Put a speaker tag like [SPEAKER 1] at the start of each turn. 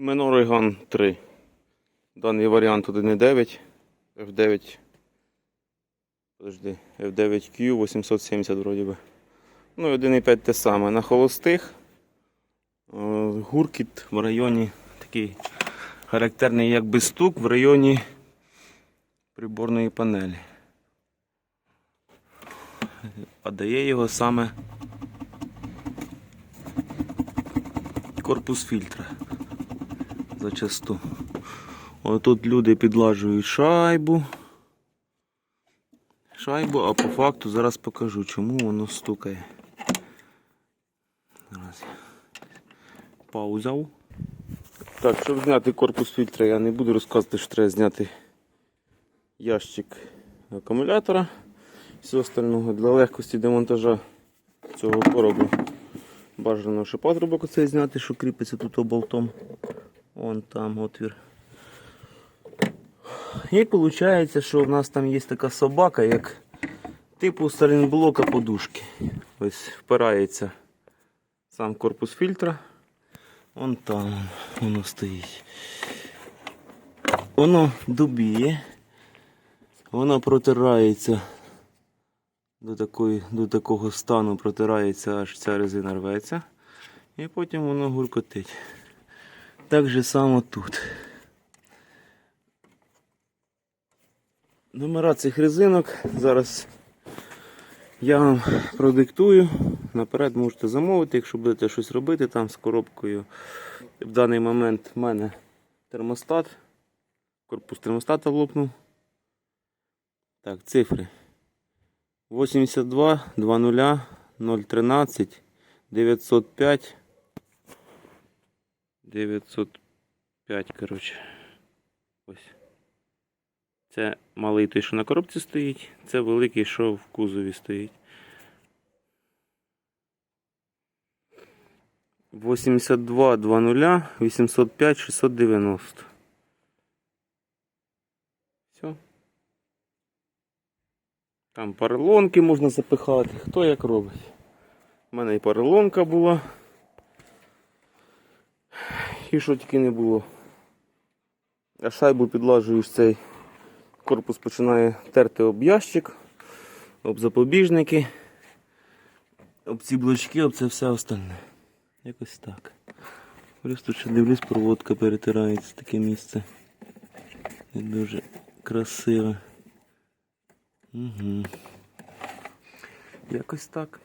[SPEAKER 1] Menorgan 3. Даний варіант 1.9 F9. Подожди, F9Q 870 вроді би. Ну і 1.5 те саме. На холостих. е, Гуркіт в районі такий характерний якби стук в районі приборної панелі. А дає його саме корпус фільтра зачасту. Отут люди підлажують шайбу. Шайбу, а по факту зараз покажу, чому воно стукає. Зараз паузав. Так, щоб зняти корпус фільтра, я не буду розказувати, що треба зняти ящик акумулятора все остального для легкості демонтажа цього коробу. Бажано ще патрубок оцей зняти, що кріпиться тут болтом. Вон там отвір. І виходить, що в нас там є така собака, як типу салінблока подушки. Ось впирається сам корпус фільтра. Вон там воно стоїть. Воно дубіє. Воно протирається до, такої, до такого стану, протирається, аж ця резина рветься. І потім воно гуркотить. Так же само тут. Номера цих резинок зараз я вам продиктую. Наперед можете замовити, якщо будете щось робити там з коробкою. В даний момент в мене термостат. Корпус термостата лопнув. Так, цифри. 82 20 013 905 905, коротше. Ось. Це малий той, що на коробці стоїть, це великий, що в кузові стоїть. 82 20 805 690. Все. Там поролонки можна запихати, хто як робить. У мене і поролонка була. І що тільки не було. А шайбу підлажуєш цей корпус починає терти об ящик, об запобіжники, об ці блочки, об це все остальне. Якось так. Просто ще дивлюсь, проводка перетирається таке місце. Не дуже красиве. Угу. Якось так.